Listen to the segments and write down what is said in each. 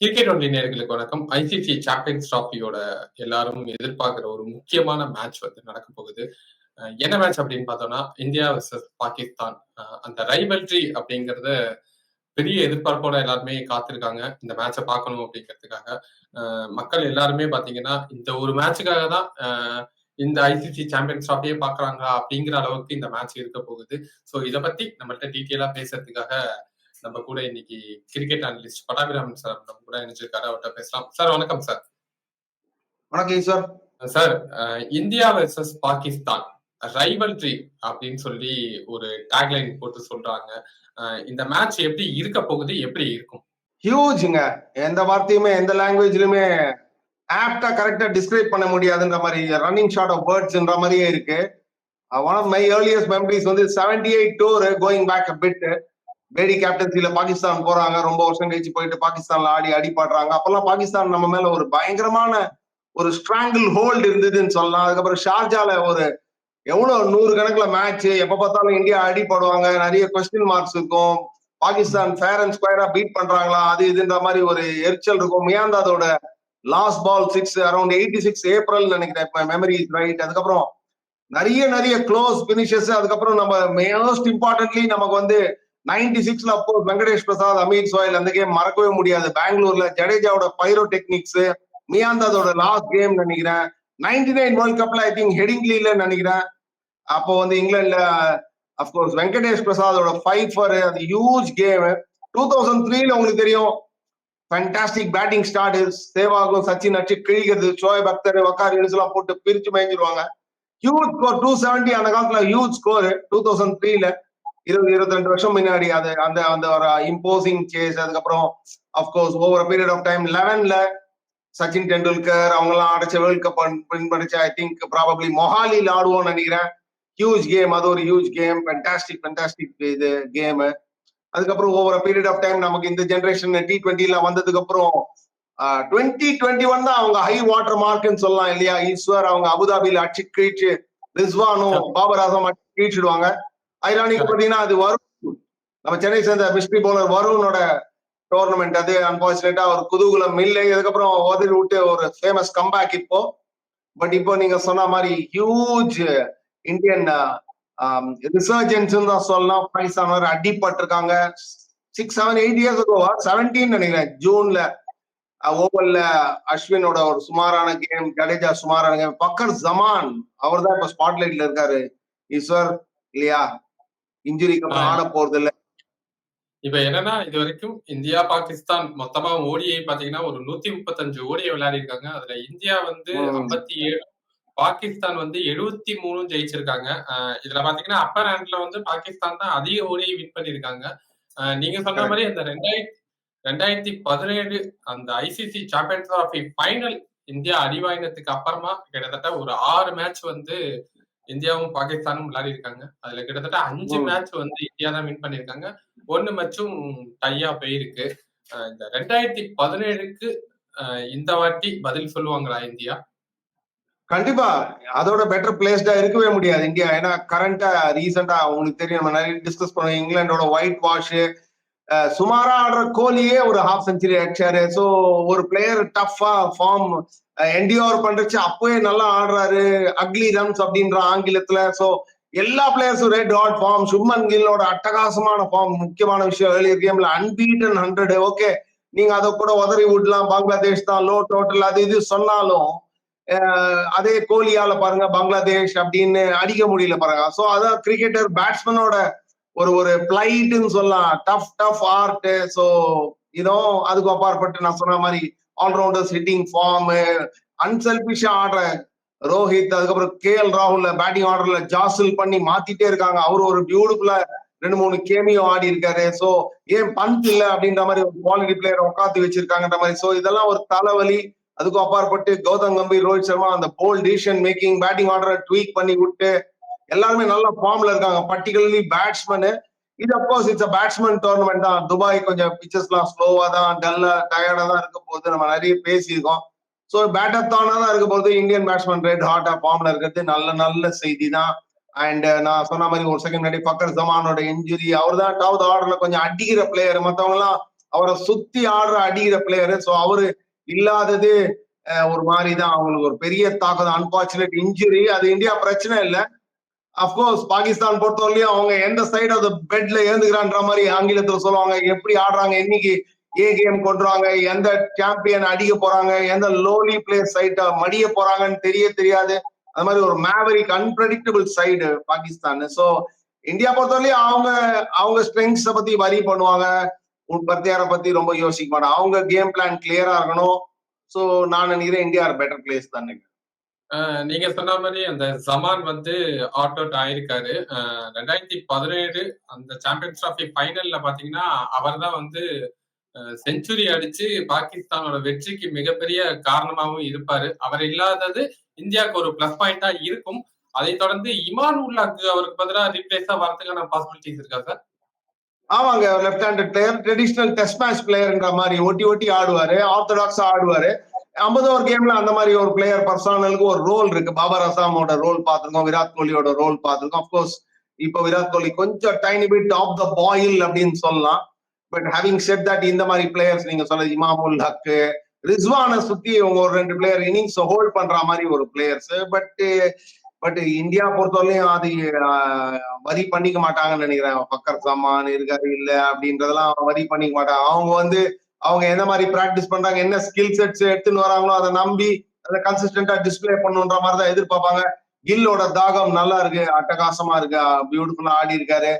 Cricket ஒன்றிய நேர்களுக்கு வணக்கம். ஐசிசி சாம்பியன்ஸ் டிராஃபியோட எல்லாரும் எதிர்பார்க்கிற ஒரு முக்கியமான மேட்ச் வந்து நடக்க போகுது. என்ன மேட்ச் அப்படின்னு பார்த்தோம்னா இந்தியா வர்சஸ் பாகிஸ்தான். அந்த ரைவல்ட்ரி அப்படிங்கறத பெரிய எதிர்பார்ப்போட எல்லாருமே காத்திருக்காங்க. இந்த மேட்சை பார்க்கணும் அப்படிங்கிறதுக்காக. மக்கள் எல்லாருமே பாத்தீங்கன்னா இந்த ஒரு மேட்சுக்காக தான் இந்த ஐசிசி சாம்பியன்ஸ் டிராஃபியே பாக்குறாங்க அப்படிங்கிற அளவுக்கு இந்த மேட்ச் இருக்க போகுது. ஸோ இதை பத்தி நம்மள்ட்ட டீட்டெயிலா பேசுறதுக்காக நம்ம கூட இன்னைக்கு கிரிக்கெட் அனலிஸ்ட் பட்டாபிராமன் சார் நம்ம கூட இணைஞ்சிருக்காரு. அவர்கிட்ட பேசலாம். சார் வணக்கம் சார் வணக்கம் Eswar. Sir uh India versus Pakistan. ரைவல்ட்ரி அப்படின்னு சொல்லி ஒரு டேக்லைன் போட்டு சொல்றாங்க. இந்த மேட்ச் எப்படி இருக்க போகுது எப்படி இருக்கும்? ஹியூஜுங்க எந்த வார்த்தையுமே எந்த லாங்குவேஜ்லயுமே ஆப்டா கரெக்டா டிஸ்கிரைப் பண்ண முடியாதுன்ற மாதிரி ரன்னிங் ஷார்ட் ஆஃப் வேர்ட்ஸ்ன்ற மாதிரியே இருக்கு. One of my earliest memories வந்து seventy eight tour going back bit Bedi கேப்டன்சில பாகிஸ்தான் போறாங்க. ரொம்ப வருஷம் கழிச்சு போயிட்டு பாகிஸ்தான்ல ஆடி அடிபாடுறாங்க அப்பெல்லாம் பாகிஸ்தான் நம்ம மேல ஒரு பயங்கரமான ஒரு ஸ்ட்ராங்கிள் ஹோல்டு இருந்ததுன்னு சொல்லலாம். அதுக்கப்புறம் ஷார்ஜால ஒரு எவ்வளவு நூறு கணக்குல மேட்ச் எப்ப பார்த்தாலும் இந்தியா அடிப்படுவாங்க நிறைய கொஸ்டின் மார்க்ஸ் இருக்கும். பாகிஸ்தான் ஃபேர் அண்ட் ஸ்கொயரா பீட் பண்றாங்களா? அது இதுன்ற மாதிரி ஒரு எரிச்சல் இருக்கும். மியாந்தாதோட last ball six around eighty six April நினைக்கிறேன். மெமரி இஸ் ரைட் அதுக்கப்புறம் நிறைய நிறைய க்ளோஸ் பினிஷஸ் அதுக்கப்புறம் நம்ம மோஸ்ட் இம்பார்ட்டன்ட்லி நமக்கு வந்து நைன்டி சிக்ஸ்ல அப்போ வெங்கடேஷ் பிரசாத் அமீர் சோயல் அந்த கேம் மறக்கவே முடியாது. பெங்களூர்ல ஜடேஜாவோட பைரோ டெக்னிக்ஸ் மியாந்தாதோட லாஸ்ட் கேம் நினைக்கிறேன். நைன்டி நைன் வேர்ல்ட் கப்ல ஐ திங்க் ஹெடிங்லில நினைக்கிறேன். அப்போ வந்து இங்கிலாந்துல அப்கோர்ஸ் வெங்கடேஷ் பிரசாதோட ஃபைவ் ஃபர் அது ஹியூஜ் கேம் டூ தௌசண்ட் த்ரீல உங்களுக்கு தெரியும். ஃபேண்டாஸ்டிக் பேட்டிங் ஸ்டார்ட் சேவாகும் சச்சின் அச்சு கிழிக்கிறது ஷோயப் அக்தர் வக்கார் யூனிஸ் போட்டு பிரிச்சு மேய்ஞ்சிருவாங்க. ஹியூஜ் ஸ்கோர் டூ செவன்டி அந்த காலத்துல ஹியூஜ் ஸ்கோர் டூ தௌசண்ட் த்ரீல இருபது இருபத்தி ரெண்டு வருஷம் முன்னாடி அது அந்த அந்த ஒரு இம்போசிங் சேஸ் அதுக்கப்புறம் of course over period of time லெவன்ல Sachin Tendulkar அவங்க எல்லாம் அடைச்ச வேர்ல்ட் கப் வின் பண்ணிச்சு ஐ திங்க் ப்ராபப்ளி மொஹாலியில் ஆடுவோம்னு நினைக்கிறேன். ஹியூஜ் கேம் அது ஒரு ஹியூஜ் கேம் ஃபென்டாஸ்டிக் ஃபென்டாஸ்டிக் இது கேம் அதுக்கப்புறம் ஓவர் பீரியட் ஆஃப் டைம் நமக்கு இந்த ஜென்ரேஷன் டி டுவெண்ட்டில வந்ததுக்கு அப்புறம் டுவெண்ட்டி டுவெண்ட்டி ஒன் தான் அவங்க ஹை வாட்டர் மார்க்னு சொல்லலாம் இல்லையா? ஈஸ்வர் அவங்க அபுதாபியில அடிச்சு கீழ்ச்சு ரிஸ்வானும் பாபர் ஆசம் அடிச்சு கீழ்ச்சிடுவாங்க. ஐரானிக்கு பாத்தீங்கன்னா அது வரும் நம்ம சென்னை சேர்ந்த மிஸ்ட்ரி பவுலர் வருணோட டோர்னமெண்ட் அது. அன்பார்ச்சுனேட்டா ஒரு குதூகுலம் இல்லை. அதுக்கப்புறம் உதறி விட்டு ஒரு ஃபேமஸ் கம்பேக் இப்போ. பட் இப்போ நீங்க சொன்ன மாதிரி ஹியூஜ் இந்தியன் ரிசர்ஜன்ஸ் தான் சொல்லலாம். பாகிஸ்தான் வர அடிபட்டிருக்காங்க சிக்ஸ் செவன் எயிட் இயர்ஸ் இருக்கோவா செவன்டீன் நினைக்கிறேன். ஜூன்ல ஓவல்ல அஸ்வினோட ஒரு சுமாரான கேம் ஜடேஜா சுமாரான கேம் பக்கர் ஜமான் அவர் தான் இப்ப ஸ்பாட்லைட்ல இருக்காரு. ஈஸ்வர் இல்லையா? இன்ஜுரிக்கு ஆட போறது இல்ல இப்ப என்னன்னா இது வரைக்கும் இந்தியா பாகிஸ்தான் மொத்தமா ஓடிஐ பாத்தீங்கன்னா ஒரு நூத்தி முப்பத்தஞ்சு ஓடிஐ விளையாடி இருக்காங்க அதுல இந்தியா வந்து ஐம்பத்தி ஏழு பாகிஸ்தான் வந்து எழுபத்தி மூணு ஜெயிச்சிருக்காங்க இதுல பாத்தீங்கன்னா அப்பர் ஹேண்ட்ல வந்து பாகிஸ்தான் தான் அதிக ஓடிஐ வின் பண்ணிருக்காங்க நீங்க சொன்ன மாதிரி அந்த ரெண்டாயிரத்தி ரெண்டாயிரத்தி பதினேழு அந்த ICC champions trophy final India அடிவாயினத்துக்கு அப்புறமா கிட்டத்தட்ட ஒரு ஆறு மேட்ச் வந்து இந்தியாவும் பாகிஸ்தானும் விளையாடி இருக்காங்க அதுல கிட்டத்தட்ட அஞ்சு மேட்ச் வந்து இந்தியா தான் வின் பண்ணிருக்காங்க ஒன்னு மேட்சும் டையா போயிருக்கு. இந்த ரெண்டாயிரத்தி பதினேழுக்கு இந்த வாட்டி பதில் சொல்லுவாங்களா இந்தியா? கண்டிப்பா. அதோட பெட்டர் பிளேஸ்டா இருக்கவே முடியாது இந்தியா. ஏன்னா கரண்டா ரீசெண்டா உங்களுக்கு தெரியும் நம்ம நிறைய டிஸ்கஸ் பண்ணுவோம். இங்கிலாண்டோட ஒயிட் வாஷ் சுமாரா ஆடுற கோலியே ஒரு ஹாஃப் செஞ்சுரி அடிச்சாரு ஸோ ஒரு பிளேயர் டஃபா ஃபார்ம் என்டியோர் பண்றச்சு அப்பவே நல்லா ஆடுறாரு. அக்லி ரன்ஸ் அப்படின்ற ஆங்கிலத்துல. ஸோ எல்லா பிளேயர்ஸும் ரெட் ஹாட் ஃபார்ம் சுப்மன் கில்லோட அட்டகாசமான ஃபார்ம் முக்கியமான விஷயம் ஏர்லிய கேம்ல அன்பீட்டன் ஹண்ட்ரட் ஓகே நீங்க அதை கூட உதறி விடலாம். பங்களாதேஷ் தான் லோ டோட்டல் அது இது சொன்னாலும் அதே கோலியால பாருங்க பங்களாதேஷ் அப்படின்னு அடிக்க முடியல பாருங்க. ஸோ அதான் கிரிக்கெட்டர் பேட்ஸ்மேனோட ஒரு ஒரு பிளைட்டுன்னு சொல்லலாம். டஃப் டஃப் ஆர்ட் ஸோ இதுவும் அதுக்கு அப்பாற்பட்டு நான் சொன்ன மாதிரி ஆல்ரவுண்டர்ஸ் ஹிட்டிங் ஃபார்ம் அன்செல்பிஷா ஆடுற ரோஹித் அதுக்கப்புறம் கே எல் ராகுல்ல பேட்டிங் ஆர்டர்ல ஜாசில் பண்ணி மாத்திட்டே இருக்காங்க. அவரு ஒரு பியூட்டிஃபுல்லா ரெண்டு மூணு கேமியோ ஆடி இருக்காரு. சோ ஏன் பந்த் இல்ல அப்படின்ற மாதிரி ஒரு குவாலிட்டி பிளேயர் உட்காந்து வச்சிருக்காங்கன்ற மாதிரி. சோ இதெல்லாம் ஒரு தலைவலி. அதுக்கும் அப்பாற்பட்டு கௌதம் கம்பீர் ரோஹித் சர்மா அந்த போல் டிசிஷன் மேக்கிங் பேட்டிங் ஆர்டரை ட்வீக் பண்ணி விட்டு எல்லாருமே நல்ல ஃபார்ம்ல இருக்காங்க. பர்டிகுலர்லி பேட்ஸ்மேனு இது of course it's batsman tournament தான். துபாய் கொஞ்சம் பிச்சர்ஸ் எல்லாம் ஸ்லோவா தான் டல்லா டயர்டா தான் இருக்க போது நம்ம நிறைய பேசியிருக்கோம். ஸோ பேட்டத்தானா தான் இருக்க போது இந்தியன் பேட்ஸ்மேன் ரெட் ஹாட்டா ஃபார்ம்ல இருக்கிறது நல்ல நல்ல செய்தி தான். அண்ட் நான் சொன்ன மாதிரி ஒரு செகண்ட் முன்னாடி பக்கர் ஜமானோட இன்ஜுரி அவர் தான் டாவது ஆர்டர்ல கொஞ்சம் அடிக்கிற பிளேயர் மற்றவங்க எல்லாம் அவரை சுத்தி ஆடுற அடிக்கிற பிளேயரு ஸோ அவரு இல்லாதது ஒரு மாதிரி தான். அவங்களுக்கு ஒரு பெரிய தாக்கம் அன்பார்ச்சுனேட் இன்ஜுரி அது இந்தியா பிரச்சனை இல்லை. அப்கோர்ஸ் பாகிஸ்தான் பொறுத்தவரையிலையும் அவங்க எந்த சைடு அந்த பெட்ல ஏந்துக்கிறான்ற மாதிரி ஆங்கிலத்துல சொல்லுவாங்க. எப்படி ஆடுறாங்க இன்னைக்கு ஏ கேம் கொண்டுறாங்க எந்த சாம்பியன் அடிக்க போறாங்க எந்த லோலி பிளேயர் சைட்டை மடிய போறாங்கன்னு தெரிய தெரியாது. அது மாதிரி ஒரு maverick unpredictable side Pakistan. So India பொறுத்தவரையிலும் அவங்க அவங்க ஸ்ட்ரெங்ஸ பத்தி வரி பண்ணுவாங்க. உற்பத்தியார பத்தி ரொம்ப யோசிக்க மாட்டாங்க. அவங்க கேம் பிளான் கிளியரா இருக்கணும். சோ நான் நினைக்கிறேன் இந்தியா பெட்டர் பிளேஸ் தான் அஹ் நீங்க சொன்ன மாதிரி அந்த ஜமான் வந்து ஆட் அவுட் ஆயிருக்காரு. ரெண்டாயிரத்தி பதினேழு அந்த சாம்பியன்ஸ் டிராஃபி ஃபைனல்ல பாத்தீங்கன்னா அவர் தான் வந்து செஞ்சுரி அடிச்சு பாகிஸ்தானோட வெற்றிக்கு மிகப்பெரிய காரணமாகவும் இருப்பாரு. அவர் இல்லாதது இந்தியாவுக்கு ஒரு பிளஸ் பாயிண்டா இருக்கும். அதை தொடர்ந்து இமான் உல்லாக்கு அவருக்கு பதிலாக ரீப்ளேஸா வரதுக்கான பாசிபிலிட்டிஸ் இருக்கா சார் ஆமாங்க left handed player traditional test match பிளேயர்ன்ற மாதிரி ஓட்டி ஓட்டி ஆடுவாரு. ஆர்த்தடாக்ஸா ஆடுவாரு. ஐம்பது ஓவர் கேம்ல அந்த மாதிரி ஒரு பிளேயர் பர்சனலுக்கு ஒரு ரோல் இருக்கு. பாபர் அசாமோட ரோல் பார்த்துருக்கோம் விராட் கோலியோட ரோல் பார்த்துருக்கோம். அப்கோர்ஸ் இப்போ விராட் கோலி கொஞ்சம் tiny bit off the boil அப்படின்னு சொல்லலாம். பட் ஹேவிங் செட் தட் இந்த மாதிரி பிளேயர்ஸ் நீங்க சொல்ல இமாமுல் ஹக்கு ரிஸ்வானை சுத்தி இவங்க ஒரு ரெண்டு பிளேயர் இன்னிங்ஸ் ஹோல்ட் பண்ற மாதிரி ஒரு பிளேயர்ஸ் பட் பட் இந்தியா பொறுத்தவரையும் அது வரி பண்ணிக்க மாட்டாங்கன்னு நினைக்கிறேன். பக்கர் சமான் இருக்காரு இல்ல அப்படின்றதெல்லாம் வரி பண்ணிக்க மாட்டாங்க. அவங்க வந்து அவங்க என்ன மாதிரி பிராக்டிஸ் பண்றாங்க என்ன ஸ்கில் செட்ஸ் எடுத்துன்னு வராங்களோ அதை நம்பி அதை கன்சிஸ்டன்டா டிஸ்பிளே பண்ணுன்ற மாதிரி தான் எதிர்பார்ப்பாங்க. கில்லோட தாகம் நல்லா இருக்கு அட்டகாசமா இருக்கு பியூட்டிஃபுல்லா ஆடி இருக்காரு.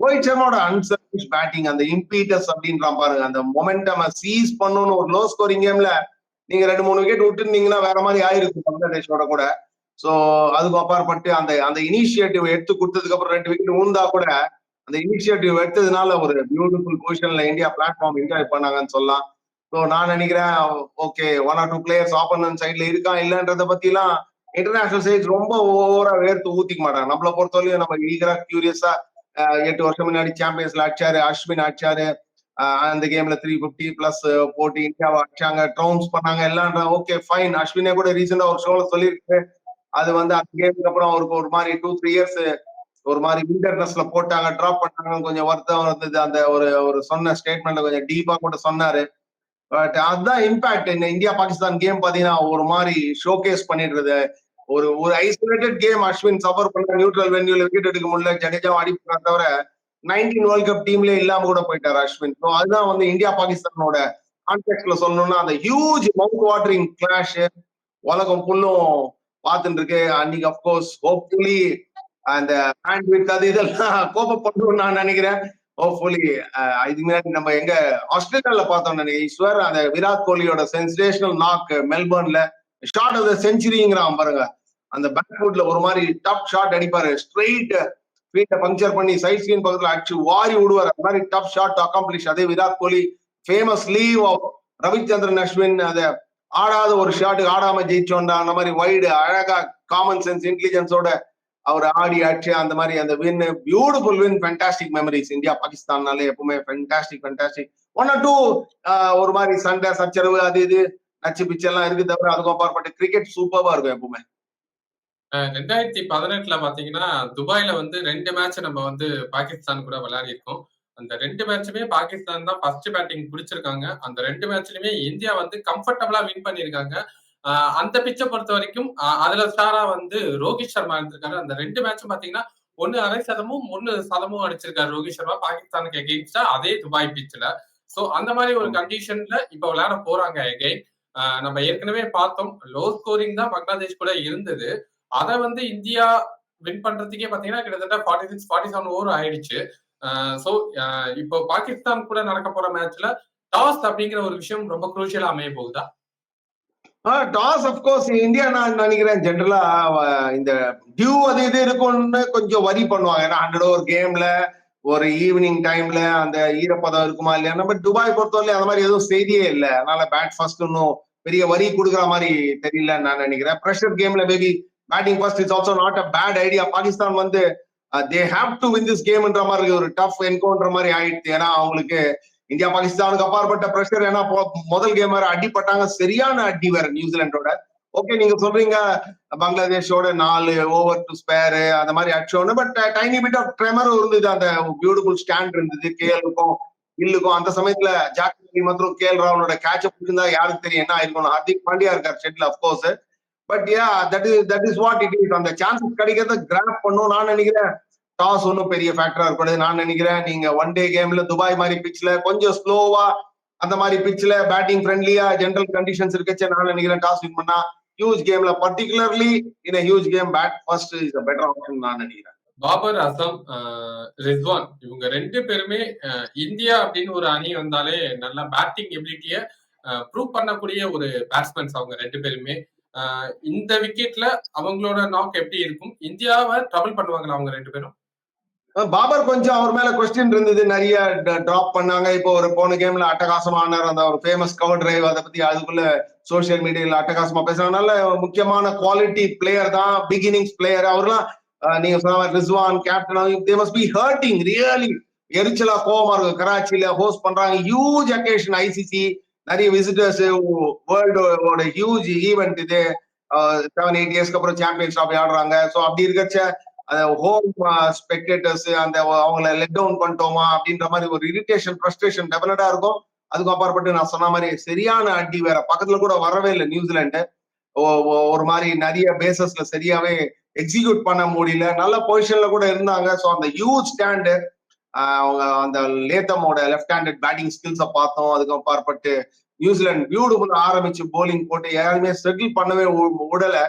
ரோஹித் சர்மாவோட அன்சர்விஸ் பேட்டிங் அந்த இம்பீட்டஸ் அப்படின்றான் பாருங்க அந்த மொமெண்டம் சீஸ் பண்ணணும்னு ஒரு லோ ஸ்கோரிங் கேம்ல நீங்க ரெண்டு மூணு விக்கெட் விட்டுருந்தீங்கன்னா வேற மாதிரி ஆயிருக்கும் பங்களாதேஷோட கூட. சோ அதுக்கு அப்பாற்பட்டு அந்த அந்த இனிஷியேட்டிவ் எடுத்து கொடுத்ததுக்கு அப்புறம் ரெண்டு விக்கெட் ஊந்தா கூட அந்த இனிஷியேட்டிவ் எடுத்ததுனால ஒரு பியூட்டிஃபுல் பொசிஷன்ல இந்தியா பிளாட்ஃபார்ம் என்ஜாய் பண்ணாங்கன்னு சொல்லலாம். ஸோ நான் நினைக்கிறேன் okay one or two players opponent சைட்ல இருக்கா இல்லைன்றத பத்தி எல்லாம் இன்டர்நேஷனல் ஸ்டேஜ் ரொம்ப ஓவரா வேர்த்து ஊத்திக்க மாட்டாங்க. நம்மள பொறுத்தவரையும் நம்ம ஈகரா கியூரியஸா எட்டு வருஷம் முன்னாடி சாம்பியன்ஸ்ல அடிச்சாரு அஸ்வின் அடிச்சாரு அந்த கேம்ல த்ரீ பிப்டி பிளஸ் போட்டு இந்தியாவை அடிச்சாங்க ட்ரவுன்ஸ் பண்ணாங்க எல்லாம் ஓகே ஃபைன் அஸ்வினே கூட ரீசெண்டா ஒரு ஷோல சொல்லியிருக்கு அது வந்து அந்த கேமுக்கு அப்புறம் அவருக்கு ஒரு மாதிரி டூ த்ரீ இயர்ஸ் ஒரு மாதிரி விண்டர்னஸ்ல போட்டாங்க டிராப் பண்ணாங்க கொஞ்சம் வருத்தம் இருந்தது. அந்த ஒரு ஒரு சொன்ன ஸ்டேட்மெண்ட்ல கொஞ்சம் டீப்பா கூட சொன்னாரு. பட் அதுதான் இம்பாக்ட் இந்த இந்தியா பாகிஸ்தான் கேம் பாத்தீங்கன்னா ஒரு மாதிரி ஷோகேஸ் பண்ணிடுறது. ஒரு ஒரு ஐசோலேட்டட் கேம் அஸ்வின் சஃபர் பண்ண நியூட்ரல் வென்யூல விக்கெட் எடுக்க முடியல. ஜடேஜாவும் அடிப்பாங்க தவிர நைன்டீன் வேர்ல்ட் கப் டீம்ல இல்லாம கூட போயிட்டாரு அஸ்வின். ஸோ அதுதான் வந்து இந்தியா பாகிஸ்தானோட கான்டெக்ட்ல சொல்லணும்னா அந்த ஹியூஜ் மவுண்ட் வாட்டரிங் கிளாஷ் உலகம் புண்ணும் பார்த்துட்டு இருக்கு. அன்னைக்கு அப்கோர்ஸ் ஹோப்ஃபுல்லி அந்த ஹேண்ட் வித் அது இதெல்லாம் கோபப்படும் நான் நினைக்கிறேன். ஹோப்ஃபுல்லி இது முன்னாடி நம்ம எங்க ஆஸ்திரேலியால பார்த்தோம் நினைக்கிறேன். ஈஸ்வர் அந்த விராட் கோலியோட சென்சேஷனல் நாக் மெல்பர்ன்ல ஷார்ட் ஆஃப் த செஞ்சுரிங்கிறான் பாருங்க. அந்த பேக்வுட்ல ஒரு மாதிரி டப் ஷாட் அடிப்பாரு. ஸ்ட்ரெயிட் ஃபீட்டை பங்க்சர் பண்ணி சைட் ஸ்கிரீன் பக்கத்துல அடிச்சு வாரி விடுவார். அந்த மாதிரி டப் ஷாட் அக்காம்பிளிஷ் அதே Virat Kohli. Famous leave of Ravichandran Ashwin அதை ஆடாத ஒரு ஷாட்டுக்கு ஆடாம ஜெயிச்சோண்டா அந்த மாதிரி வைடு அழகா காமன் சென்ஸ் இன்டெலிஜென்ஸோட அவர் ஆடி ஆட்சி அந்த மாதிரி அந்த win beautiful win fantastic memories India பாகிஸ்தான்னாலே எப்பவுமே fantastic fantastic one or two ஒரு மாதிரி சண்டை சச்சரவு அது இது நச்சு பிச்சை எல்லாம் இருக்கு தவிர அதுக்கு அப்பாற்பட்ட கிரிக்கெட் சூப்பராக இருக்கும் எப்பவுமே. ரெண்டாயிரத்தி பதினெட்டுல பாத்தீங்கன்னா துபாயில வந்து ரெண்டு மேட்ச் நம்ம வந்து பாகிஸ்தான் கூட விளையாடி இருக்கோம் அந்த ரெண்டு மேட்சுமே பாகிஸ்தான் தான் ஃபர்ஸ்ட் பேட்டிங் பிடிச்சிருக்காங்க. அந்த ரெண்டு மேட்ச்லயுமே இந்தியா வந்து கம்ஃபர்டபுளா வின் பண்ணியிருக்காங்க அந்த பிச்சை பொறுத்த வரைக்கும் அதுல ஸ்டாரா வந்து ரோஹித் சர்மா இருந்திருக்காரு. அந்த ரெண்டு மேட்சும் பாத்தீங்கன்னா ஒன்னு அரை சதமும் ஒன்னு சதமும் அடிச்சிருக்காரு ரோஹித் சர்மா பாகிஸ்தானுக்கு எகெயின்ஸ்டா அதே துபாய் பிச்சில் சோ அந்த மாதிரி ஒரு கண்டிஷன்ல இப்ப விளையாட போறாங்க எகெயின் நம்ம ஏற்கனவே பார்த்தோம் லோ ஸ்கோரிங் தான் பங்களாதேஷ் கூட இருந்தது. அதை வந்து இந்தியா வின் பண்றதுக்கே பாத்தீங்கன்னா கிட்டத்தட்ட forty six forty seven over ஆயிடுச்சு ஸோ இப்போ பாகிஸ்தான் கூட நடக்க போற மேட்ச்ல டாஸ் அப்படிங்கிற ஒரு விஷயம் ரொம்ப குரூஷியலா அமைய போகுதா? டாஸ் அப்கோர்ஸ் இந்தியா நான் நினைக்கிறேன் ஜென்ரலா இந்த டியூ அது இது இருக்கும்னு கொஞ்சம் வரி பண்ணுவாங்க. ஏன்னா ஹண்ட்ரட் ஓவர் கேம்ல ஒரு ஈவினிங் டைம்ல அந்த ஈரப்பதம் இருக்குமா இல்லையா? நம்ம துபாய் பொறுத்தவரையிலும் அந்த மாதிரி எதுவும் செய்தியே இல்லை. அதனால பேட் ஃபர்ஸ்ட் ஒன்றும் பெரிய வரி கொடுக்குற மாதிரி தெரியல நான் நினைக்கிறேன். ப்ரெஷர் கேம்ல maybe batting first is also not a bad idea Pakistan வந்து they have to win this கேம்ன்ற மாதிரி ஒரு டஃப் என்கவுண்டர் மாதிரி ஆயிடுச்சு. ஏன்னா அவங்களுக்கு இந்தியா பாகிஸ்தானுக்கு அப்பாற்பட்ட பிரஷர் ஏன்னா முதல் கேம் வேற அடிப்பட்டாங்க சரியான அடி வேற நியூசிலாண்டோட. ஓகே நீங்க சொல்றீங்க பங்களாதேஷோட நாலு ஓவர் டு ஸ்பேர் அந்த மாதிரி அடிச்சோன்னு பட் டைனி பிட் ஆஃப் ட்ரெமரும் இருந்தது. அந்த பியூட்டிஃபுல் ஸ்டாண்ட் இருந்தது. கேலுக்கும் இல்லுக்கும். அந்த சமயத்துல ஜாக் மற்றும் கே எல் ராவனோட கேட்ச பிடிச்சிருந்தா யாருக்கு தெரியும் என்ன ஆயிருக்கும் ஹர்திக் பாண்டியா இருக்கார் ஷெட்ல of course but ya that is that is what it is அந்த சான்சஸ் கிடைக்கிறத கிராப் பண்ணும். நான் நினைக்கிறேன் டாஸ் ஒன்றும் பெரிய ஃபேக்டரா இருக்கக்கூடாது. நான் நினைக்கிறேன் நீங்க ஒன் டே கேம்ல துபாய் மாதிரி பிச்சில் கொஞ்சம் ஸ்லோவா அந்த மாதிரி பிச்சில் பேட்டிங் ஃப்ரெண்ட்லியா ஜென்ரல் கண்டிஷன்ஸ் இருக்கச்சு நான் நினைக்கிறேன் டாஸ் வின் பண்ணா ஹியூஜ் கேம்ல particularly in huge game bat first is better option நான் நினைக்கிறேன். பாபர் அசம் ரிஸ்வான் இவங்க ரெண்டு பேருமே இந்தியா அப்படின்னு ஒரு அணி வந்தாலே நல்ல பேட்டிங் எபிலிட்டிய ப்ரூவ் பண்ணக்கூடிய ஒரு பேட்ஸ்மேன்ஸ் அவங்க ரெண்டு பேருமே. இந்த விக்கெட்ல அவங்களோட நாக் எப்படி இருக்கும்? இந்தியாவை ட்ரபிள் பண்ணுவாங்களா அவங்க ரெண்டு பேரும்? பாபர் கொஞ்சம் அவர் மேல கொஸ்டின் இருந்தது. நிறைய டிராப் பண்ணாங்க. இப்போ ஒரு போன கேம்ல அட்டகாசமா அந்த ஒரு ஃபேமஸ் கவர் டிரைவ் அதை பத்தி அதுக்குள்ள சோசியல் மீடியால அட்டகாசமா பேசுறதுனால முக்கியமான குவாலிட்டி பிளேயர் தான் பிகினிங்ஸ் பிளேயர் அவர்லாம் நீங்க சொன்ன Rizwan captain they must be hurting really எரிச்சலா கோவமா இருக்கு கராச்சியில ஹோஸ்ட் பண்றாங்க. ஹியூஜ் அக்கேஷன் ஐசிசி நிறைய விசிட்டர்ஸ் வேர்ல்டோட ஹியூஜ் ஈவெண்ட் இது. செவன் எயிட் இயர்ஸ்க்கு அப்புறம் சாம்பியன்ஸ் ட்ராஃபி ஆடுறாங்க. ஸோ அப்படி இருக்கச்ச ஹோம் ஸ்பெக்டேட்டர்ஸ் அந்த அவங்கள லெட் டவுன் பண்ணிட்டோமா அப்படின்ற மாதிரி ஒரு இரிட்டேஷன் ஃப்ரஸ்ட்ரேஷன் டெபினட்டா இருக்கும். அதுக்கு அப்பாற்பட்டு நான் சொன்ன மாதிரி சரியான அடி வேற. பக்கத்துல கூட வரவே இல்லை நியூசிலாண்டு. ஒரு மாதிரி நிறைய பேசஸ்ல சரியாவே எக்ஸிக்யூட் பண்ண முடியல. நல்ல பொசிஷன்ல கூட இருந்தாங்க. ஸோ அந்த ஹியூஜ் ஸ்டாண்டு அவங்க அந்த லேத்தமோட லெஃப்ட் ஹேண்டட் பேட்டிங் ஸ்கில்ஸை பார்த்தோம். அதுக்கு அப்பாற்பட்டு நியூசிலாந்து பியூட்டிஃபுல் ஆரம்பிச்சு போலிங் போட்டு யாருமே செட்டில் பண்ணவே விடலை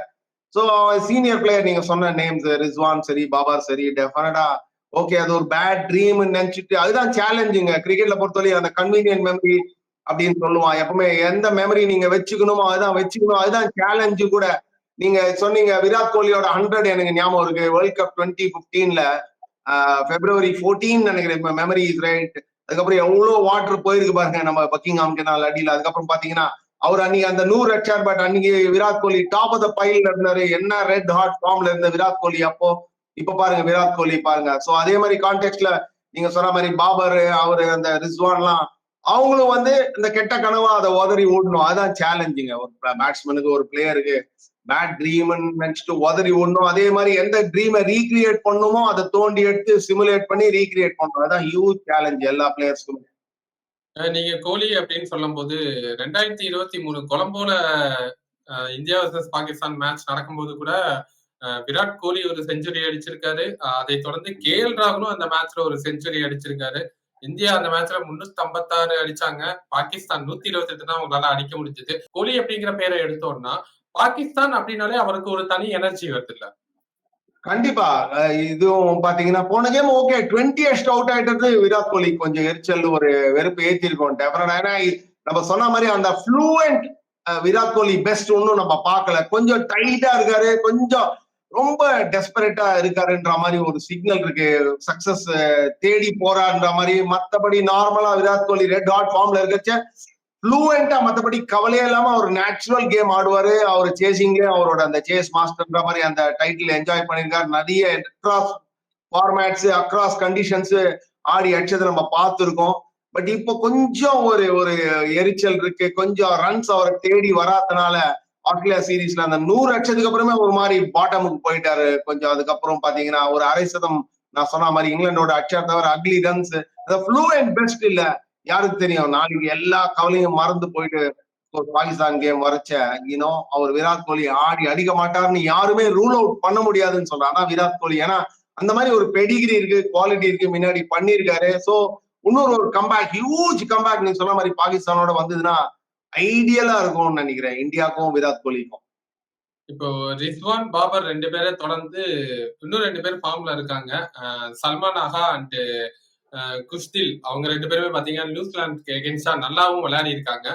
ஸோ சீனியர் பிளேயர் நீங்க சொன்ன நேம்ஸ் ரிஸ்வான் சரி பாபா சரி டெஃபினட்டா ஓகே அது ஒரு பேட் ட்ரீம் நினைச்சிட்டு அதுதான் சேலஞ்சுங்க கிரிக்கெட்ல பொறுத்தவரை அந்த கன்வீனியன்ட் மெமரி அப்படின்னு சொல்லுவான். எப்பவுமே எந்த மெமரி நீங்க வச்சுக்கணுமோ அதுதான் வச்சுக்கணும். அதுதான் சேலஞ்சு கூட. நீங்க சொன்னீங்க விராட் கோலியோட ஹண்ட்ரட் எனக்கு ஞாபகம் இருக்கு. வேர்ல்ட் கப் டுவெண்ட்டி பிப்டீன்ல பிப்ரவரி ஃபோர்டீன் நினைக்கிறேன் மெமரி இஸ் ரைட் அதுக்கப்புறம் எவ்வளவு வாட்டர் போயிருக்கு பாருங்க நம்ம பக்கிங்ஹாம் கெனால் அடியில. அதுக்கப்புறம் பாத்தீங்கன்னா அவர் அன்னைக்கு அந்த நூறு அடிச்சார் பட் அன்னைக்கு Virat Kohli top of the பைல இருந்தாரு. என்ன ரெட் ஹாட் ஃபார்ம்ல இருந்த விராட் கோலி அப்போ? இப்ப பாருங்க விராட் கோலி பாருங்க. சோ அதே மாதிரி கான்டெக்ட்ல நீங்க சொன்ன மாதிரி பாபர் அவரு அந்த ரிஸ்வான்லாம் அவங்களும் வந்து இந்த கெட்ட கனவா அதை உதறி ஓடணும். அதான் சேலஞ்சிங்க ஒரு பேட்ஸ்மேனுக்கு ஒரு பிளேயருக்கு பேட் ட்ரீம் நினைச்சிட்டு உதறி ஓடணும். அதே மாதிரி எந்த ட்ரீமை ரீக்ரியேட் பண்ணுமோ அதை தோண்டி எடுத்து சிமுலேட் பண்ணி ரீக்ரியேட் பண்ணணும். அதான் ஹியூஜ் சேலஞ்ச் எல்லா பிளேயர்ஸ்க்குமே நீங்க கோலி அப்படின்னு சொல்லும் போது ரெண்டாயிரத்தி இருபத்தி மூணு கொலம்போல இந்தியா வர்சஸ் பாகிஸ்தான் மேட்ச் நடக்கும்போது கூட அஹ் விராட் கோலி ஒரு செஞ்சுரி அடிச்சிருக்காரு. அதை தொடர்ந்து கே எல் ராகுலும் அந்த மேட்ச்ல ஒரு செஞ்சுரி அடிச்சிருக்காரு. இந்தியா அந்த மேட்ச்ல முன்னூத்தி ஐம்பத்தாறு அடிச்சாங்க. பாகிஸ்தான் நூத்தி இருபத்தி எட்டு தான் அவங்களால அடிக்க முடிஞ்சது. கோலி அப்படிங்கிற பேரை எடுத்தோம்னா பாகிஸ்தான் அப்படின்னாலே அவருக்கு ஒரு தனி எனர்ஜி வருது இல்ல. கண்டிப்பா. இதுவும் பாத்தீங்கன்னா போன கேம் ஓகே டுவெண்ட்டி எஸ்ட் அவுட் ஆயிட்டது விராட் கோலி கொஞ்சம் எரிச்சல் ஒரு வெறுப்பு ஏத்திருக்கோம். டெஃபினட் ஏன்னா நம்ம சொன்ன மாதிரி அந்த ஃப்ளூவெண்ட் விராட் கோலி பெஸ்ட் ஒன்னும் நம்ம பார்க்கல கொஞ்சம் டைட்டா இருக்காரு. கொஞ்சம் ரொம்ப டெஸ்பரேட்டா இருக்காருன்ற மாதிரி ஒரு சிக்னல் இருக்கு. சக்சஸ் தேடி போறாருன்ற மாதிரி மத்தபடி நார்மலா விராட் கோலி ரெட் ஹாட் ஃபார்ம்ல இருக்கச்ச ஃப்ளூவெண்டா மத்தபடி கவலையே இல்லாம அவர் நேச்சுரல் கேம் ஆடுவாரு. அவர் சேசிங்ல அவரோட அந்த சேஸ் மாஸ்டர்ன்ற மாதிரி அந்த டைட்டில் என்ஜாய் பண்ணிருக்காரு. நிறைய அக்ராஸ் ஃபார்மேட்ஸ் அக்ராஸ் கண்டிஷன்ஸ் ஆடி அடிச்சதை நம்ம பார்த்துருக்கோம். பட் இப்போ கொஞ்சம் ஒரு ஒரு எரிச்சல் இருக்கு. கொஞ்சம் ரன்ஸ் அவரை தேடி வராதனால ஆஸ்திரேலியா சீரீஸ்ல அந்த நூறு அடிச்சதுக்கு அப்புறமே ஒரு மாதிரி பாட்டமுக்கு போயிட்டாரு. கொஞ்சம் அதுக்கப்புறம் பாத்தீங்கன்னா ஒரு அரை சதம் நான் சொன்ன மாதிரி இங்கிலாண்டோட அச்சா தவிர அக்லி ரன்ஸ் அந்த ஃப்ளூ அண்ட் பெஸ்ட் இல்லை. யாருக்கு தெரியும்? நாளைக்கு எல்லா கவலையும் மறந்து போயிட்டு ஒரு பாகிஸ்தான் கேம் வரைச்ச யூனோ அவர் விராட் கோலி ஆடி அடிக்க மாட்டார்னு யாருமே ரூல் அவுட் பண்ண முடியாதுன்னு சொல்றாங்க ஆனா விராட் கோலி ஏன்னா அந்த மாதிரி ஒரு பெடிகிரி இருக்கு குவாலிட்டி இருக்கு முன்னாடி பண்ணிருக்காரு சோ இன்னொரு ஒரு கம்பேக் ஹியூஜ் கம்பேக் நீங்க சொன்ன மாதிரி பாகிஸ்தானோட வந்ததுன்னா ஐடியலா இருக்கும்னு நினைக்கிறேன். இந்தியாவுக்கும் விராட் கோலிக்கும். இப்போ ரிஸ்வான் பாபர் ரெண்டு பேரை தொடர்ந்து இன்னும் ரெண்டு பேர் ஃபார்ம்ல இருக்காங்க. அஹ் சல்மான் அஹா அண்ட் குஷ்தில் அவங்க ரெண்டு பேருமே பாத்தீங்கன்னா நியூசிலாந்து எகென்ஸ்டா நல்லாவும் விளையாடி இருக்காங்க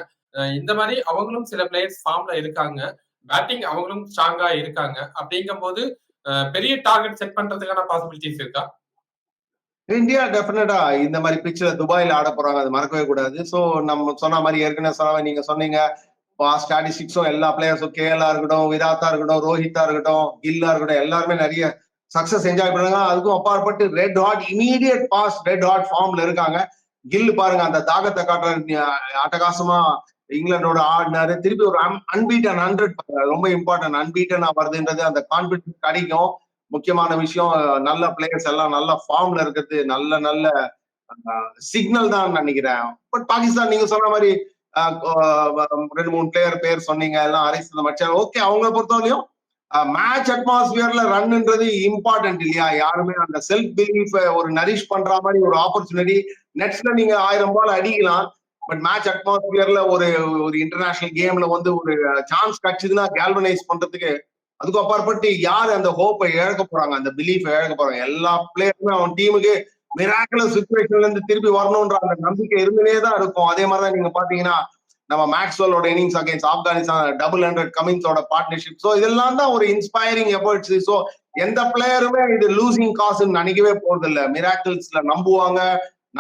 இந்த மாதிரி அவங்களும் சில பிளேயர்ஸ் ஃபார்ம்ல இருக்காங்க. பேட்டிங் அவங்களும் ஸ்ட்ராங்கா இருக்காங்க. அப்படிங்கும்போது அஹ் பெரிய டார்கெட் செட் பண்றதுக்கான பாசிபிலிட்டிஸ் இருக்கா? இந்தியா டெஃபினட்டா இந்த மாதிரி பிச்சில் துபாயில ஆட போறாங்க. அது மறக்கவே கூடாது. சோ நம்ம சொன்ன மாதிரி ஏற்கனவே சொன்ன நீங்க சொன்னீங்க. ஸ்டாட்டிஸ்டிக்ஸும் எல்லா பிளேயர்ஸும் கேஎலா இருக்கட்டும் விராத்தா இருக்கட்டும் ரோஹித்தா இருக்கட்டும் கில்லா இருக்கட்டும் எல்லாருமே நிறைய சக்சஸ் என்ஜாய் பண்ணுறாங்க அதுக்கும் அப்பாற்பட்டு red hot immediate past red hot ஃபார்ம்ல இருக்காங்க. கில் பாருங்க அந்த தாகத்தை காட்டுற அட்டகாசமா இங்கிலாண்டோட ஆடினாரு. திருப்பி ஒரு அன்பீட்டன் ஹண்ட்ரட் ரொம்ப இம்பார்ட்டன்ட் அன்பீட்டனா வருதுன்றது அந்த கான்பிடன்ஸ் கிடைக்கும். முக்கியமான விஷயம் நல்ல பிளேயர்ஸ் எல்லாம் நல்ல ஃபார்ம்ல இருக்கிறது நல்ல நல்ல சிக்னல் தான் நினைக்கிறேன். பட் பாகிஸ்தான் நீங்க சொன்ன மாதிரி ரெண்டு மூணு பிளேயர் பேர் சொன்னீங்க எல்லாம் அரைஸ் மச்சான். ஓகே அவங்கள பொறுத்தவரையும் மேட்ச் அட்மாஸ்பியர்ல ரன்ன்றது இம்பார்ட்டன்ட் இல்லையா? யாருமே அந்த செல்ஃப் பிலீஃப் ஒரு நரிஷ் பண்ற மாதிரி ஒரு ஆப்பர்ச்சுனிட்டி நெட்ஸ்ல நீங்க ஆயிரம் பால் அடிக்கலாம். பட் மேட்ச் அட்மாஸ்பியர்ல ஒரு ஒரு இன்டர்நேஷனல் கேம்ல வந்து ஒரு சான்ஸ் கிடைச்சதுன்னா கேல்வனைஸ் பண்றதுக்கு அதுக்கு அப்பாற்பட்டு யார் அந்த ஹோப்பை இழக்க போறாங்க? அந்த பிலீஃப் இழக்க போறாங்க. எல்லா பிளேயருமே அவன் டீமுக்கு மிராக்குலர் சுச்சுவேஷன்ல இருந்து திருப்பி வரணும்ன்ற அந்த நம்பிக்கை இருந்துனே தான் இருக்கும். அதே மாதிரிதான் நீங்க பாத்தீங்கன்னா நம்ம மேக்ஸ்வெலோட innings against Afghanistan double hundred கமின்ஸோட partnership so இதெல்லாம் தான் ஒரு இன்ஸ்பைரிங் எஃபர்ட்ஸ் ஸோ எந்த பிளேயருமே இது லூசிங் காசுன்னு நினைக்கவே போறது இல்ல மிராக்கிள்ஸ்ல நம்புவாங்க.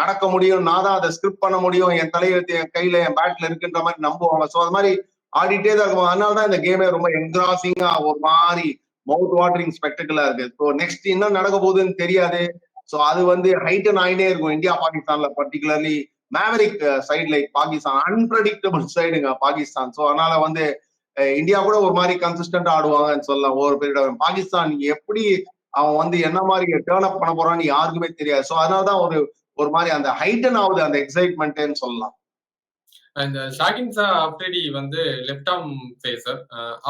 நடக்க முடியும். நான் தான் அதை ஸ்கிரிப்ட் பண்ண முடியும். என் தலையெழுத்து என் கையில என் பேட்ல இருக்குன்ற மாதிரி நம்புவாங்க. ஸோ அது மாதிரி ஆடிட்டே தான் இருக்கும். அதனால தான் இந்த கேமே ரொம்ப என்கிராசிங்கா ஒரு மாதிரி மவுத் வாட்டரிங் ஸ்பெக்டக்கிளா இருக்கு. ஸோ நெக்ஸ்ட் என்ன நடக்க போகுதுன்னு தெரியாது. ஸோ அது வந்து ஹைட்டன் ஆகிட்டே இருக்கும். இந்தியா பாகிஸ்தான்ல particularly maverick side like Pakistan unpredictable சைடுங்க Pakistan so அதனால வந்து இந்தியா கூட ஒரு மாதிரி கன்சிஸ்டன்டா ஆடுவாங்கன்னு சொல்லலாம் ஒவ்வொரு பீரியட் பாகிஸ்தான் எப்படி அவன் வந்து என்ன மாதிரி டேர்ன் அப் பண்ண போறான்னு யாருக்குமே தெரியாது. ஸோ அதனால தான் ஒரு ஒரு மாதிரி அந்த ஹைட்டன் ஆகுது அந்த எக்ஸைட்மெண்ட்னு சொல்லலாம். இந்த ஷாகின் சா அப்ரேடி வந்து லெஃப்ட் ஆர்ம் பேசர்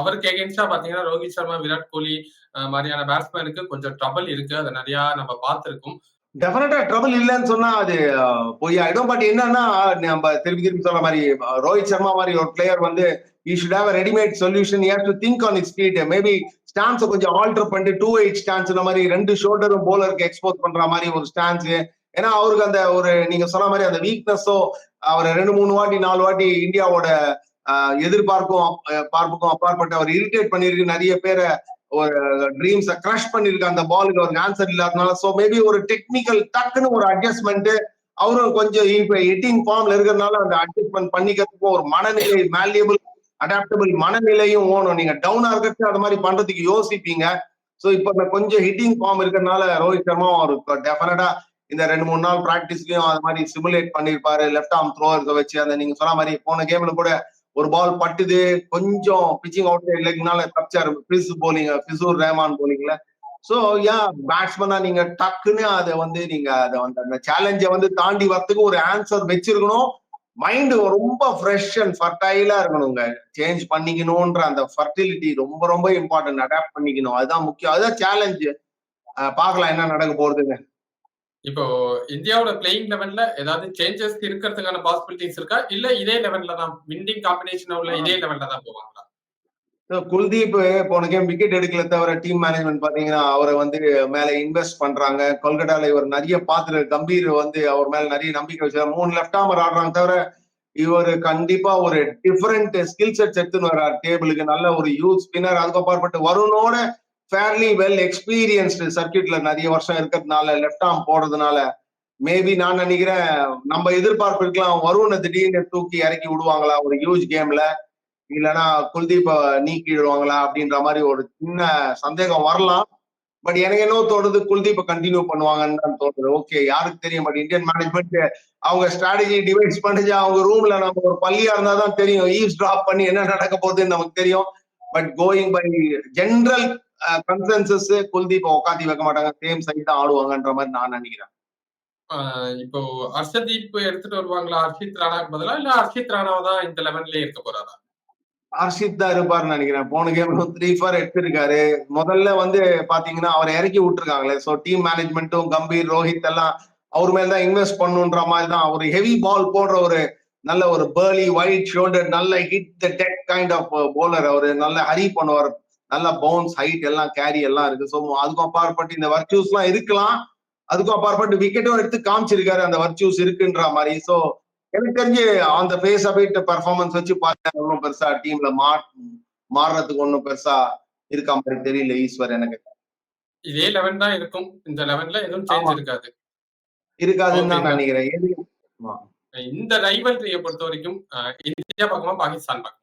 அவருக்கு எகென்ஸ்டா பாத்தீங்கன்னா ரோஹித் சர்மா விராட் கோலி மாதிரியான பேட்ஸ்மேனுக்கு கொஞ்சம் ட்ரபிள் இருக்கு. அதை நிறைய நம்ம பார்த்திருக்கோம். டெஃபினட்டா ட்ரபிள் இல்லைன்னு சொன்னா அது பொய். ஆயிடும் பட் என்னன்னா நம்ம திருப்பி திருப்பி சொல்ற மாதிரி ரோஹித் சர்மா மாதிரி ஒரு பிளேயர் வந்து you should have readymade solution you to think on it speed maybe ஸ்டான்ஸை கொஞ்சம் ஆல்டர் பண்ணிட்டு டூ எயிட் ஸ்டான்ஸ் இந்த மாதிரி ரெண்டு ஷோல்டரும் போலருக்கு எக்ஸ்போஸ் பண்ற மாதிரி ஒரு ஸ்டான்ஸ் ஏன்னா அவருக்கு அந்த ஒரு நீங்க சொன்ன மாதிரி அந்த வீக்னஸோ அவர் ரெண்டு மூணு வாட்டி நாலு வாட்டி இந்தியாவோட எதிர்பார்ப்பும் பார்ப்புக்கும் அப்பாற்பட்டு அவர் இரிட்டேட் பண்ணிருக்கு நிறைய பேரை ஒரு ட்ரீம்ஸ கிரஷ் பண்ணிருக்க அந்த பாலுக்கு ஒரு ஆன்சர் இல்லாதனால சோ மேபி ஒரு டெக்னிக்கல் டக்குன்னு ஒரு அட்ஜஸ்ட்மெண்ட் அவரும் கொஞ்சம் ஹிட்டிங் ஃபார்ம்ல இருக்கிறதுனால அந்த அட்ஜஸ்ட்மெண்ட் பண்ணிக்கிறதுக்கு ஒரு மனநிலை வேல்யூபிள் அடாப்டபிள் மனநிலையும் ஓணும். நீங்க டவுனா இருக்கிறது அது மாதிரி பண்றதுக்கு யோசிப்பீங்க. சோ இப்ப இந்த கொஞ்சம் ஹிட்டிங் ஃபார்ம் இருக்கிறதுனால ரோஹித் சர்மா அவர் டெஃபினட்டா இந்த ரெண்டு மூணு நாள் பிராக்டிஸ்லயும் அது மாதிரி சிமுலேட் பண்ணிருப்பாரு. லெஃப்ட் ஆர்ம் த்ரோவர்ஸை வச்சு அந்த நீங்க சொன்ன மாதிரி போன கேம்ல கூட ஒரு பால் பட்டுது கொஞ்சம் பிச்சிங் அவுட் லெக்னால தப்பிச்சாரு. பிஸ் போலிங் பிசூர் ரேமான் போலிங்ல சோ ஏன் பேட்ஸ்மேனா நீங்க டக்குன்னு அதை வந்து நீங்க அதை வந்து அந்த சேலஞ்சை வந்து தாண்டி வரத்துக்கு ஒரு ஆன்சர் வச்சிருக்கணும். மைண்டு ரொம்ப ஃப்ரெஷ் அண்ட் ஃபர்டைலா இருக்கணுங்க. சேஞ்ச் பண்ணிக்கணும்ன்ற அந்த ஃபர்டிலிட்டி ரொம்ப ரொம்ப இம்பார்ட்டன்ட் அடாப்ட் பண்ணிக்கணும். அதுதான் முக்கியம். அதுதான் சேலஞ்சு பார்க்கலாம் என்ன நடக்க போறதுங்க இப்போ இந்தியாவோட பிளேயிங் லெவன்ல ஏதாவது சேஞ்சஸ் இருக்கிறதுக்கான பாசிபிலிட்டிஸ் இருக்கா? இல்ல இதே லெவல்ல தான் வின்னிங் காம்பினேஷன் உள்ள இதே லெவல்ல தான் போவாங்களா? குல்தீப் போன கேம் விக்கெட் எடுக்கல தவிர டீம் மேனேஜ்மெண்ட் பாத்தீங்கன்னா அவரை வந்து மேல இன்வெஸ்ட் பண்றாங்க. கொல்கட்டால இவர் நிறைய பாத்துரு கம்பீர் வந்து அவர் மேல நிறைய நம்பிக்கை வச்சாரு மூணு லெஃப்ட் ஆமர் ஆடுறாங்க தவிர இவர் கண்டிப்பா ஒரு டிஃபரெண்ட் ஸ்கில் செட்ஸ் எடுத்துன்னு வர்றார். டேபிளுக்கு நல்ல ஒரு யூத் ஸ்பின்னர் அதுக்கு அப்பாற்பட்டு வருணோட ஃபேர்லி வெல் எக்ஸ்பீரியன்ஸ்டு சர்க்கியூட்ல நிறைய வருஷம் இருக்கிறதுனால லெஃப்ட் ஆர்ம் போடுறதுனால மேபி நான் நினைக்கிறேன் நம்ம எதிர்பார்ப்பு இருக்கலாம் வருண திடீர்னு தூக்கி இறக்கி விடுவாங்களா ஒரு ஹியூஜ் கேம்ல இல்லைன்னா நீக்கி நீக்கிடுவாங்களா அப்படின்ற மாதிரி ஒரு சின்ன சந்தேகம் வரலாம். பட் எனக்கு என்ன தோணுது குல்தீப்பை கண்டினியூ பண்ணுவாங்கன்னு தான் தோணுது. ஓகே யாருக்கு தெரியும்? பட் இந்தியன் மேனேஜ்மெண்ட் அவங்க ஸ்ட்ராட்டஜி டிவைஸ் பண்ணிச்சு அவங்க ரூம்ல நம்ம ஒரு பள்ளியா இருந்தா தான் தெரியும். ஈவ்ஸ் டிராப் பண்ணி என்ன நடக்க போகுதுன்னு நமக்கு தெரியும். But going by general consensus குல்தீப்பை உட்காந்து வைக்க மாட்டாங்க. சேம் சைட் தான் ஆடுவாங்கன்ற மாதிரி நான் நினைக்கிறேன். இப்போ ஹர்ஷதீப் எடுத்துட்டு வருவாங்களா? ஹர்ஷித் ராணாக்கு பதிலா? இல்ல ஹர்ஷித் ராணாவை தான் இந்த லெவன்லயே இருக்க போறாரா? ஹர்ஷித் தான் இருப்பாருன்னு நினைக்கிறேன். போன கேம் த்ரீ ஃபார் எடுத்திருக்காரு. முதல்ல வந்து பாத்தீங்கன்னா அவரை இறக்கி விட்டுருக்காங்களே. ஸோ டீம் மேனேஜ்மெண்ட்டும் கம்பீர் ரோஹித் எல்லாம் அவர் மேல தான் இன்வெஸ்ட் பண்ணுன்ற மாதிரி தான் ஒரு ஹெவி பால் போடுற ஒரு நல்ல ஒரு பேர்லி ஒயிட் ஷோல்டர் நல்ல hit the deck kind of bowler அவரு. நல்ல ஹரி பண்ணுவார். நல்ல பவுன்ஸ் ஹைட் எல்லாம் கேரி எல்லாம் இருக்கு. ஸோ அதுக்கும் அப்பாற்பட்டு இந்த வர்ச்சூஸ் எல்லாம் இருக்கலாம். அதுக்கும் அப்பாற்பட்டு விக்கெட்டும் எடுத்து காமிச்சிருக்காரு. அந்த வர்ச்சூஸ் இருக்குன்ற மாதிரி. ஸோ எனக்கு தெரிஞ்சு அந்த பேஸ் அபிட் பெர்ஃபார்மன்ஸ் வச்சு பார்த்தா ஒன்றும் பெருசா டீம்ல மா மாறுறதுக்கு ஒன்றும் பெருசா இருக்க மாதிரி தெரியல ஈஸ்வர் எனக்கு. இதே லெவன் தான் இருக்கும். இந்த லெவன்ல எதுவும் சேஞ்ச். இருக்காது. இருக்காதுன்னு தான் Okay. நினைக்கிறேன். இந்த ரைவல்ரியை பொறுத்த வரைக்கும் இந்தியா பக்கமா பாகிஸ்தான் பக்கம்.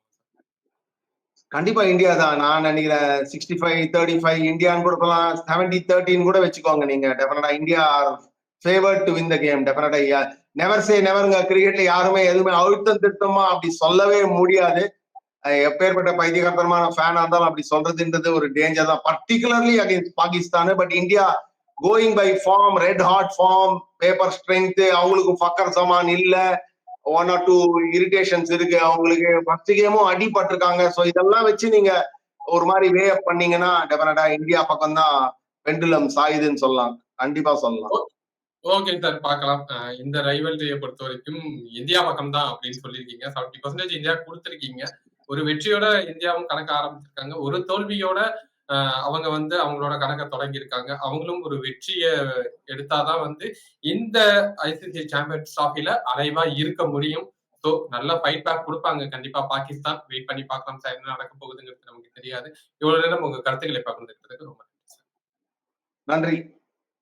கண்டிப்பா இந்தியா தான். நான் நினைக்கிறேன் சிக்ஸ்டி ஃபைவ் தேர்ட்டி ஃபைவ் இந்தியான்னு கூட சொல்லலாம் செவன்டி தேர்ட்டின்னு கூட வச்சுக்கோங்க நீங்க. Definitely India favourite to win the game definitely never say நெவருங்க கிரிக்கெட்ல யாருமே எதுவுமே அழுத்தம் திருத்தமா அப்படி சொல்லவே முடியாது. எப்பேற்பட்ட பைத்தியகரமான ஃபேனா இருந்தாலும் அப்படி சொல்றதுன்றது ஒரு டேஞ்சர் தான். Particularly against Pakistan. But India going by form red hot form paper strength அவங்களுக்கு ஃபக்கர் சமான் இல்லை. ஒன் ஆர் டூ இரிட்டேஷன்ஸ் இருக்கு. அவங்களுக்கு ஃபர்ஸ்ட் கேமும் அடிபட்டிருக்காங்க. ஸோ இதெல்லாம் வச்சு நீங்க ஒரு மாதிரி வே அப் பண்ணீங்கன்னா டெஃபினட்டா இந்தியா பக்கம் தான் பெண்டுலம் சாயுதுன்னு சொல்லலாம். கண்டிப்பா சொல்லலாம். ஓகே சார் பார்க்கலாம். இந்த ரைவல்ரியை பொறுத்த வரைக்கும் இந்தியா பக்கம் தான் அப்படின்னு சொல்லியிருக்கீங்க. செவன்டி பர்சன்டேஜ் இந்தியா கொடுத்துருக்கீங்க. ஒரு வெற்றியோட இந்தியாவும் கணக்க ஆரம்பிச்சிருக்காங்க. ஒரு தோல்வியோட அவங்க வந்து அவங்களோட கணக்கை தொடங்கியிருக்காங்க. அவங்களும் ஒரு வெற்றியை எடுத்தாதான் வந்து இந்த ஐசிசி சாம்பியன்ஸ் டிராஃபில அலைவா இருக்க முடியும். ஸோ நல்ல ஃபைட் பேக் கொடுப்பாங்க. கண்டிப்பா பாகிஸ்தான் வெயிட் பண்ணி பார்க்கலாம் சார். என்ன நடக்க போகுதுங்கிறது நமக்கு தெரியாது. இவ்வளவு நேரம் உங்க கருத்துக்களை பகிர்ந்துக்கிறதுக்கு ரொம்ப நன்றி சார். நன்றி.